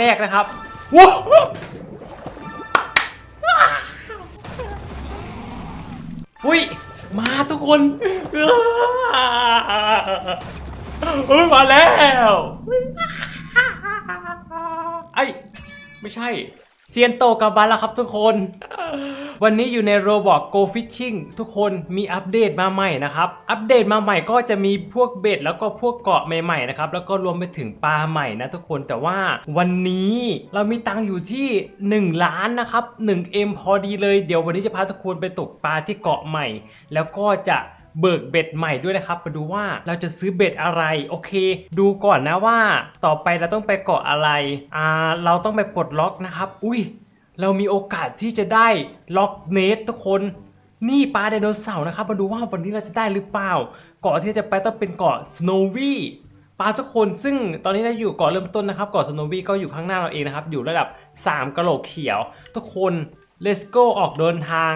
แรกนะครับว้าวอุ้ย มาทุกคนเฮ้ยมาแล้วไอ้ไม่ใช่ เซียนโตกลับมาแล้วครับทุกคน วันนี้อยู่ในโรบอท Go Fishing ทุกคนมีอัปเดตมาใหม่นะครับ อัปเดตมาใหม่ก็จะมีพวกเบ็ดแล้วก็พวกเกาะใหม่ๆนะครับ แล้วก็รวมไปถึงปลาใหม่นะทุกคนแต่ว่าวันนี้เรามีตังค์อยู่ที่ 1 ล้านนะครับ 1M พอดีเลย เดี๋ยววันนี้จะพาทุกคนไปตกปลาที่เกาะใหม่ แล้วก็จะเบิกเบ็ดใหม่ด้วยนะครับมาดูว่าเราจะซื้อเบ็ดอะไรโอเค ดูก่อนนะว่าต่อไปเราต้องไปเกาะอะไรอ่าเราต้องไปปลดล็อกนะครับ อุ้ย เรามีโอกาสที่จะได้ล็อกเนสทุกคนนี่ปลาไดโนเสาร์นะครับ มาดูว่าวันนี้เราจะได้หรือเปล่า เกาะที่จะไปต้องเป็นเกาะสโนวี่ปลาทุกคนซึ่งตอนนี้เราอยู่เกาะเริ่มต้นนะครับเกาะสโนวี่ก็อยู่ข้างหน้าเราเองนะครับ อยู่ระดับ 3กะโหลกเขียว ทุกคน let's go ออกเดินทาง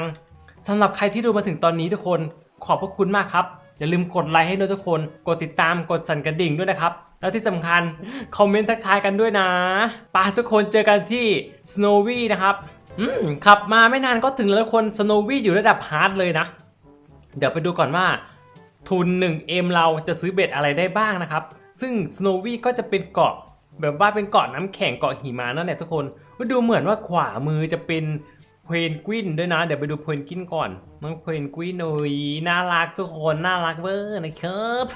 สำหรับใครที่ดูมาถึงตอนนี้ทุกคนขอบพระคุณมากครับ อย่าลืมกดไลค์ให้ด้วยทุกคน กดติดตามกดสั่นกระดิ่งด้วยนะครับ แล้วที่สำคัญ คอมเมนต์ทักทายกันด้วยนะปาทุกคนเจอกันที่ Snowy นะครับขับมาไม่นานก็ถึงแล้วทุกคน Snowy อยู่ระดับฮาร์ดเลยนะ เดี๋ยวไปดูก่อนว่าทุน 1M เราจะซื้อเบ็ดอะไรได้บ้างนะครับ ซึ่ง Snowy ก็จะเป็นเกาะแบบว่าเป็นเกาะน้ำแข็งเกาะหิมะนั่นแหละทุกคนก็ดูเหมือนว่าขวามือจะเป็นเพนกวินด้วยนะ เดี๋ยวไปดูเพนกวินก่อนน้องเพนกวินโอ้ยน่ารักทุกคนน่ารักเวอร์นะครับ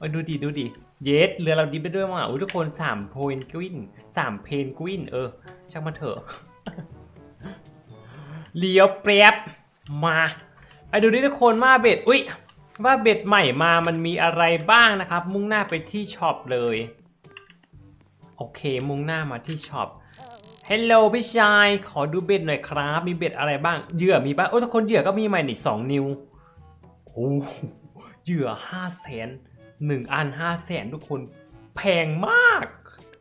มาดูดิดูดิ เยสเรือเราดิบได้ด้วยมั้งอุ้ยทุกคนสามเพนกวินสามเพนกวินเออช่างมันเถอะเลี้ยวเปรียบมาไปดูนี่ทุกคนว่าเบ็ดอุ้ยว่าเบ็ดใหม่มามันมีอะไรบ้างนะครับ มุ่งหน้าไปที่ช็อปเลย โอเค มุ่งหน้ามาที่ช็อปเฮลโลพี่ชาย ขอดูเบ็ดหน่อยครับ มีเบ็ดอะไรบ้างเหยื่อมีป่ะโอ้ทุกคนเหยื่อก็มีใหม่นี่สองนิ้วโอ้เหยื่อห้าแสน หนึ่งอันห้าแสนทุกคนแพงมาก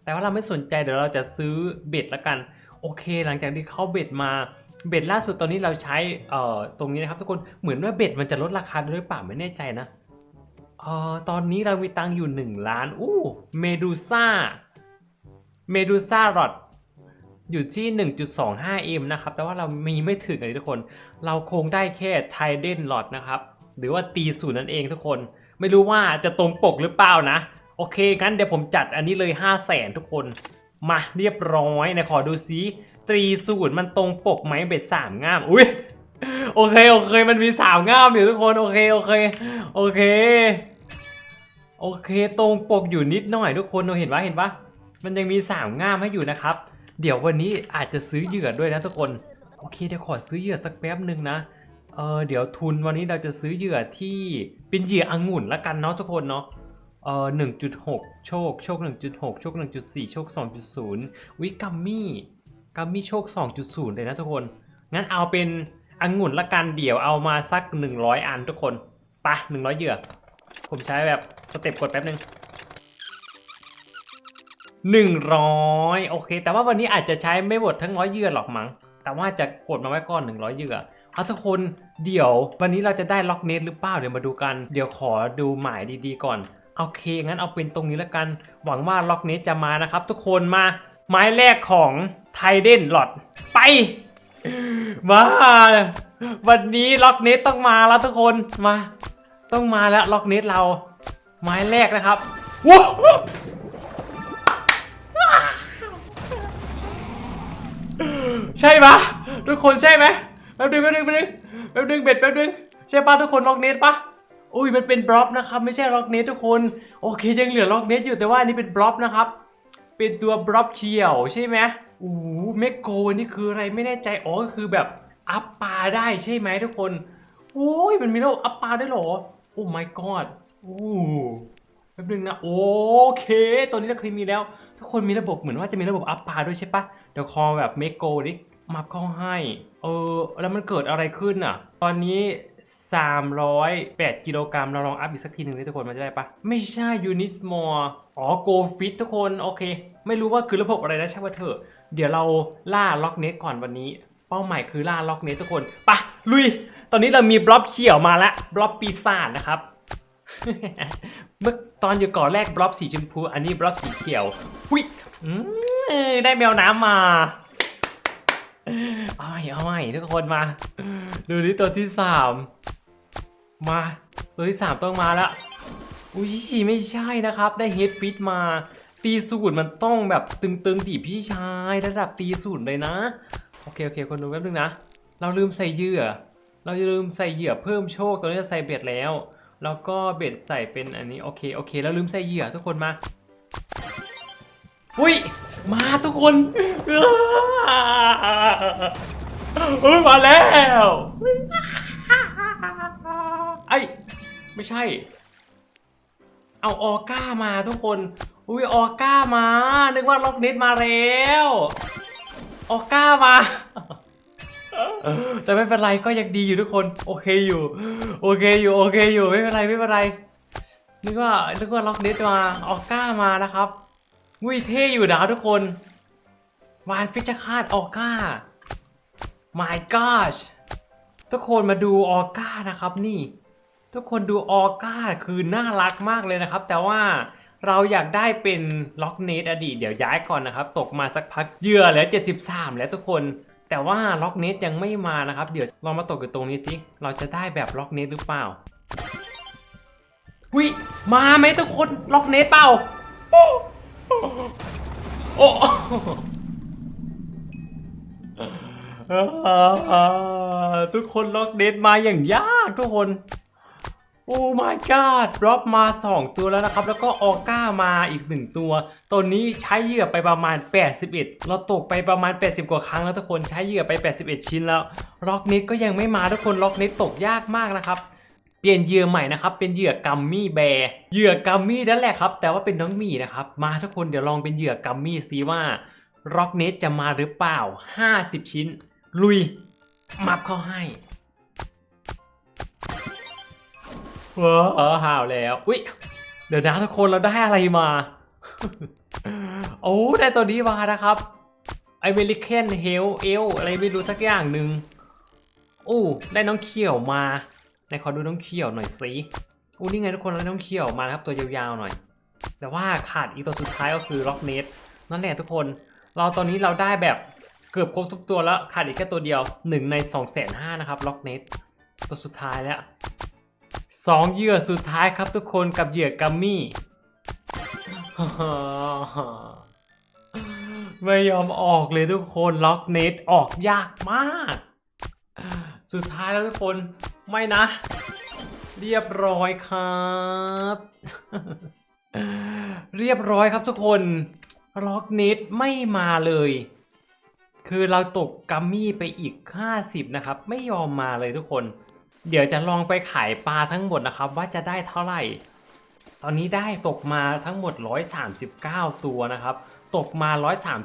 แต่ว่าเราไม่สนใจเดี๋ยวเราจะซื้อเบ็ดละกัน โอเค หลังจากที่เข้าเบ็ดมาเบ็ดล่าสุดตอนนี้เราใช้เอ่อตรงนี้นะครับ ทุกคนเหมือนว่าเบ็ดมันจะลดราคาด้วยหรือเปล่าไม่แน่ใจนะเอ่อตอนนี้เรามีตังค์อยู่ 1 ล้านอู้เมดูซ่าเมดูซ่ารอดอยู่ที่ 1.25M นะครับ แต่ว่าเรามีไม่ถึงเลยทุกคน เราคงได้แค่ไทเดนหลอดนะครับ หรือว่าตีศูนย์นั่นเองทุกคน ไม่รู้ว่าจะตรงปกหรือเปล่านะ โอเคงั้นเดี๋ยวผมจัดอันนี้เลย 5 0 0แสนทุกคน มาเรียบร้อยนะขอดูซิตรีศูนย์มันตรงปกไหมเบ็ดสามง่ามอุ้ยโอเคโอเคมันมีสามง่ามอยู่ทุกคนโอเคโอเคโอเคโอเคตรงปกอยู่นิดหน่อยทุกคนเราเห็นปะเห็นปะมันยังมีสามง่ามให้อยู่นะครับ เดี๋ยววันนี้อาจจะซื้อเหยื่อด้วยนะทุกคน โอเคเดี๋ยวขอซื้อเหยื่อสักแป๊บหนึ่งนะ ออเดี๋ยวทุนวันนี้เราจะซื้อเหยื่อที่เป็นเหยื่อองุ่นละกันเนาะทุกคนเนาะเออหนึ่งจุดหกโชค โชคหนึ่งจุดหกโชคหนึ่งจุดสี่โชคสองจุดศูนย์วิกัมมี่กัมมี่โชคสองจุดศูนย์เลยนะทุกคน งั้นเอาเป็นองุ่นละกันเดี๋ยวเอามาสักหนึ่งร้อยอันทุกคนปะหนึ่งร้อยเหยื่อ ผมใช้แบบสเต็ปกดแป๊บหนึ่งหนึ่งร้อยโอเค แต่ว่าวันนี้อาจจะใช้ไม่หมดทั้งร้อยเหยื่อหรอกมั้งแต่ว่าจะกดมาไว้ก่อนหนึ่งร้อยเหยื่อ เอาทุกคนเดี๋ยว วันนี้เราจะได้ล็อกเนตหรือเปล่าเดี๋ยวมาดูกัน เดี๋ยวขอดูหมายดีๆก่อนโอเคงั้นเอาเป็นตรงนี้แล้วกัน หวังว่าล็อกเนตจะมานะครับ ทุกคนมาไม้แรกของไทเดนหลอดไปมาวันนี้ล็อกเนตต้องมาแล้วทุกคนมา ต้องมาแล้วล็อกเนตเรา ไม้แรกนะครับว้าใช่ปะทุกคนใช่ไหม แป๊บนึงแป๊บนึงแป๊บนึงแป๊บนึงเบ็ดแป๊บนึงใช่ปะทุกคนล็อกเนตปะอุ้ยมันเป็นบล็อบนะครับไม่ใช่ล็อกเนตทุกคนโอเคยังเหลือล็อกเนตอยู่แต่ว่าอันนี้เป็นบล็อบนะครับ เป็นตัวบล็อบเชียวใช่ไหมโอ้เมกโกนี่คืออะไรไม่แน่ใจอ๋อก็คือแบบอัพปาได้ใช่ไหมทุกคนโอ้ยมันมีระบบอัพปาได้เหรอโอ้ my god โอ้แป๊บนึงนะโอเค ตัวนี้เราเคยมีแล้ว ทุกคนมีระบบเหมือนว่าจะมีระบบอัพปาด้วยใช่ปะเดี๋ยวคอแบบเมกโกดิ มาเข้าให้ เออ แล้วมันเกิดอะไรขึ้นอะ ตอนนี้ 308 กิโลกรัมเราลองอัพอีกสักทีหนึ่งดิทุกคนมันจะได้ปะไม่ใช่ยูนิสมอร์อ๋อโกฟิตทุกคน โอเค ไม่รู้ว่าคือระบบอะไรนะใช่างว่าเถอะ เดี๋ยวเราล่าล็อกเนตก่อนวันนี้ เป้าหมายคือล่าล็อกเนตทุกคนปะลุย ตอนนี้เรามีบล็อบเขียวมาแล้วบล็อบปีศาจนะครับเมื่อตอนอยู่ก่อนแรกบล็อบสีชมพู อันนี้บล็อบสีเขียวหุยได้แมวน้ำมา เอาใหม่เอาใหม่ทุกคนมา ดูนี่ตัวที่สามมา ตัวที่สามต้องมาล้วอุ้ยไม่ใช่นะครับ ได้เฮดฟิตมา ตีสูตรมันต้องแบบตึงๆดิพี่ชายระดับตีสูตรเลยนะ โอเคโอเคคนดูแป๊บนึงนะ เราลืมใส่เหยื่อ เราลืมใส่เหยื่อเพิ่มโชคตอนนี้จะใส่เบ็ดแล้ว แล้วก็เบ็ดใส่เป็นอันนี้โอเคโอเคแล้วลืมใส่เหยื่อทุกคนมา อุ้ยมาทุกคนเอ้ยมาแล้วไอ้ยไม่ใช่ เอาออก้ามาทุกคน อุ้ยออก้ามา นึกว่าล็อกเน็ตมาแล้วออก้ามาแต่ไม่เป็นไรก็ยังดีอยู่ทุกคน โอเคอยู่ โอเคอยู่โอเคอยู่ไม่เป็นไรไม่เป็นไรนึกว่านึกว่าล็อกเน็ตมาออก้ามานะครับ อุ้ยเท่อยู่นะทุกคน วานฟิชคาดออก้า my gosh ทุกคนมาดูออก้านะครับนี่ ทุกคนดูออก้าคือน่ารักมากเลยนะครับ แต่ว่าเราอยากได้เป็นล็อกเนตอดีตเดี๋ยวย้ายก่อนนะครับ ตกมาสักพักเยื่อแล้ว 73 แล้วทุกคน แต่ว่าล็อกเนตยังไม่มานะครับ เดี๋ยวลองมาตกอยู่ตรงนี้สิเราจะได้แบบล็อกเนตหรือเปล่าวิมาไหมทุกคนล็อกเนตเปล่าโอ้ โอ้ทุกคนล็อกเดทมาอย่างยากทุกคน โอ้ my god ดรอปมา 2 ตัวแล้วนะครับ แล้วก็ออก้ามาอีก 1 ตัว ตัวนี้ใช้เหยื่อไปประมาณ 81 เราตกไปประมาณ 80 กว่าครั้งแล้วทุกคนใช้เหยื่อไป 81 ชิ้นแล้ว ล็อกเน็ตก็ยังไม่มาทุกคนล็อกเน็ตตกยากมากนะครับ เปลี่ยนเหยื่อใหม่นะครับ เป็นเหยื่อกัมมี่แบร์เหยื่อกัมมี่นั่นแหละครับ แต่ว่าเป็นน้องมี่นะครับ มาทุกคนเดี๋ยวลองเป็นเหยื่อกัมมี่ซิว่าล็อกเน็ตจะมาหรือเปล่า 50 ชิ้น ลุย มับเข้าให้ว้าห่าวแล้ว อุ๊ยเดี๋ยวนะทุกคนเราได้อะไรมา โอ้ได้ตัวนี้มานะครับ American Hell El อะไรไม่รู้สักอย่างหนึ่งโอ้ได้น้องเขียวมา ไหนขอดูน้องเขียวหน่อยสิอู้นี่ไงทุกคนเราได้น้องเขียวมาครับตัวยาวๆหน่อย แต่ว่าขาดอีกตัวสุดท้ายก็คือล็อกเนตนั่นแหละทุกคน เราตอนนี้เราได้แบบเกือบครบทุกตัวแล้วขาดอีกแค่ตัวเดียวหนึ่งใน2องแสนห้านะครับล็อกเนตตัวสุดท้ายแล้วสองเหยื่อสุดท้ายครับทุกคนกับเหยื่อกัมมี่ไม่ยอมออกเลยทุกคนล็อกเนตออกยากมาก สุดท้ายแล้วทุกคน ไม่นะ เรียบร้อยครับ เรียบร้อยครับทุกคนล็อกเนตไม่มาเลย คือเราตกกัมมี่ไปอีก 50 นะครับ ไม่ยอมมาเลยทุกคน เดี๋ยวจะลองไปขายปลาทั้งหมดนะครับ ว่าจะได้เท่าไหร่ ตอนนี้ได้ตกมาทั้งหมด 139 ตัวนะครับ ตกมา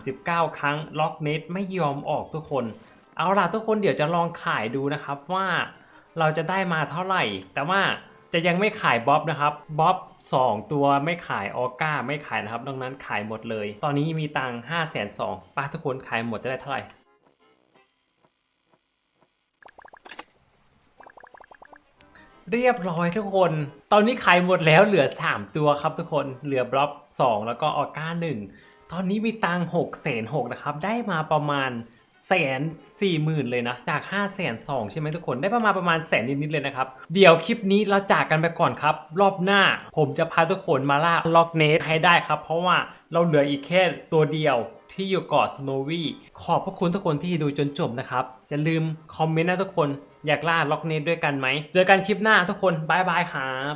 139 ครั้งล็อกเนตไม่ยอมออกทุกคน เอาล่ะทุกคนเดี๋ยวจะลองขายดูนะครับว่า เราจะได้มาเท่าไหร่ แต่ว่าจะยังไม่ขายบ๊อบนะครับบ๊อบ2 ตัวไม่ขายออก้าไม่ขายนะครับดังนั้นขายหมดเลย ตอนนี้มีตังค์5 2 0 0 0ป้าทุกคนขายหมดจะได้เท่าไหร่เรียบร้อยทุกคน ตอนนี้ขายหมดแล้วเหลือ 3 ตัวครับทุกคน เหลือบล็อบ 2 แล้วก็ออก้า1ตอนนี้มีตังค์6แสนหกนะครับ ได้มาประมาณ แสนสี่หมื่นเลยนะ จาก5้าแสนสองใช่ไหมทุกคนได้ประมาณประมาณแสนนิดๆเลยนะครับ เดี๋ยวคลิปนี้เราจากกันไปก่อนครับ รอบหน้าผมจะพาทุกคนมาล่าล็อกเนสให้ได้ครับ เพราะว่าเราเหลืออีกแค่ตัวเดียวที่อยู่เกาะสโนวี่ขอบพระคุณทุกคนที่ดูจนจบนะครับ อย่าลืมคอมเมนต์นะทุกคนอยากล่าล็อกเนสด้วยกันไหม เจอกันคลิปหน้าทุกคนบายบายครับ